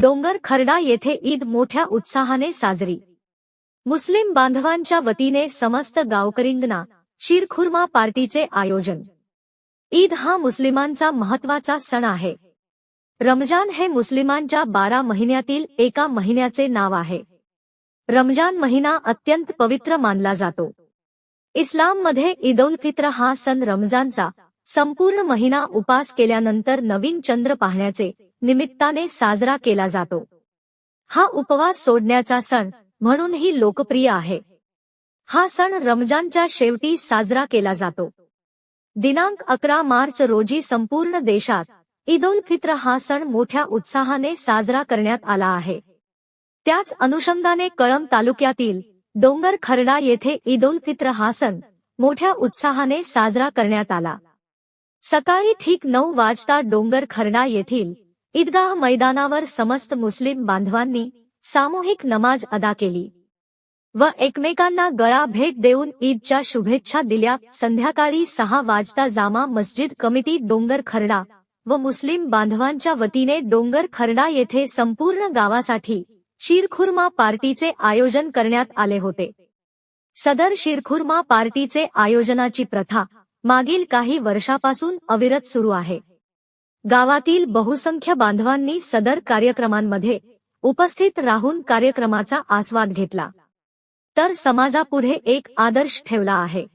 डोंगर खर्डा येथे ईद मोठ्या उत्साहाने साजरी. मुस्लिम बांधवांच्या वतीने समस्त गावकरींना शिरखुर्मा पार्टीचे आयोजन. ईद हा मुस्लिमांचा महत्त्वाचा सण आहे. रमजान हे मुस्लिमांच्या बारा महिन्यातील एका महिन्याचे नाव आहे. रमजान महिना अत्यंत पवित्र मानला जातो. इस्लाममध्ये ईद उल फित्र हा सण रमजानचा संपूर्ण महिना उपास केल्यानंतर नवीन चंद्र पाहण्याचे निमित्ताने साजरा केला जातो. हा उपवास सोडण्याचा सण म्हणूनही लोकप्रिय आहे. हा सण रमजानच्या शेवटी साजरा केला जातो. दिनांक अकरा मार्च रोजी संपूर्ण देशात ईद उल फित्र हा सण मोठ्या उत्साहाने साजरा करण्यात आला आहे. त्याच अनुषंगाने कळंब तालुक्यातील डोंगर खर्डा येथे ईद उल फित्र हा सण मोठ्या उत्साहाने साजरा करण्यात आला. सकाळी ठीक नऊ वाजता डोंगर खर्डा येथील ईदगाह मैदानावर समस्त मुस्लिम बांधवांनी सामूहिक नमाज अदा केली व एकमेकांना गळा भेट देऊन ईदच्या शुभेच्छा दिल्या. संध्याकाळी सहा वाजता जामा मस्जिद कमिटी डोंगर खर्डा व मुस्लिम बांधवांच्या वतीने डोंगर खर्डा येथे संपूर्ण गावासाठी शिरखुर्मा पार्टीचे आयोजन करण्यात आले होते. सदर शिरखुर्मा पार्टीचे आयोजनाची प्रथा मागील काही वर्षापासून अविरत सुरू आहे. गावातील बहुसंख्य बांधवांनी सदर कार्यक्रमांमध्ये उपस्थित राहून कार्यक्रमाचा आस्वाद घेतला. तर समाजापुढे एक आदर्श ठेवला आहे.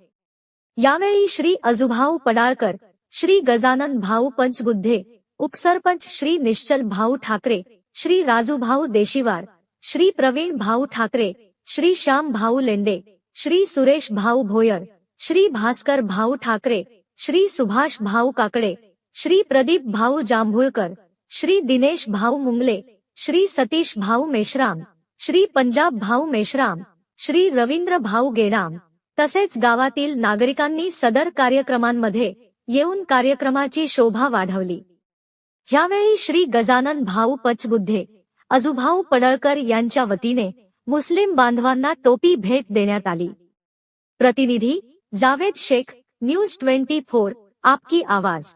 यावेळी श्री अजुभाऊ पडाळकर श्री गजानन भाऊ पंचबुद्धे उपसरपंच श्री निश्चल भाऊ ठाकरे श्री राजूभाऊ देशीवार श्री प्रवीण भाऊ ठाकरे श्री श्याम भाऊ लेंडे श्री सुरेश भाऊ भोयर श्री भास्कर भाऊ ठाकरे श्री सुभाष भाऊ काकडे श्री प्रदीप भाऊ जांभुळकर श्री दिनेश भाऊ मुंगले श्री सतीश भाऊ मेश्राम श्री पंजाब भाऊ मेश्राम श्री रवींद्र भाऊ गेडाम. तसेच गावातील नागरिकांनी सदर कार्यक्रमांमध्ये येऊन कार्यक्रमाची शोभा वाढवली. ह्यावेळी श्री गजानन भाऊ पचबुद्धे अजुभाऊ पडळकर यांच्या वतीने मुस्लिम बांधवांना टोपी भेट देण्यात आली. प्रतिनिधी Javed Shaikh news twenty four आपकी आवाज।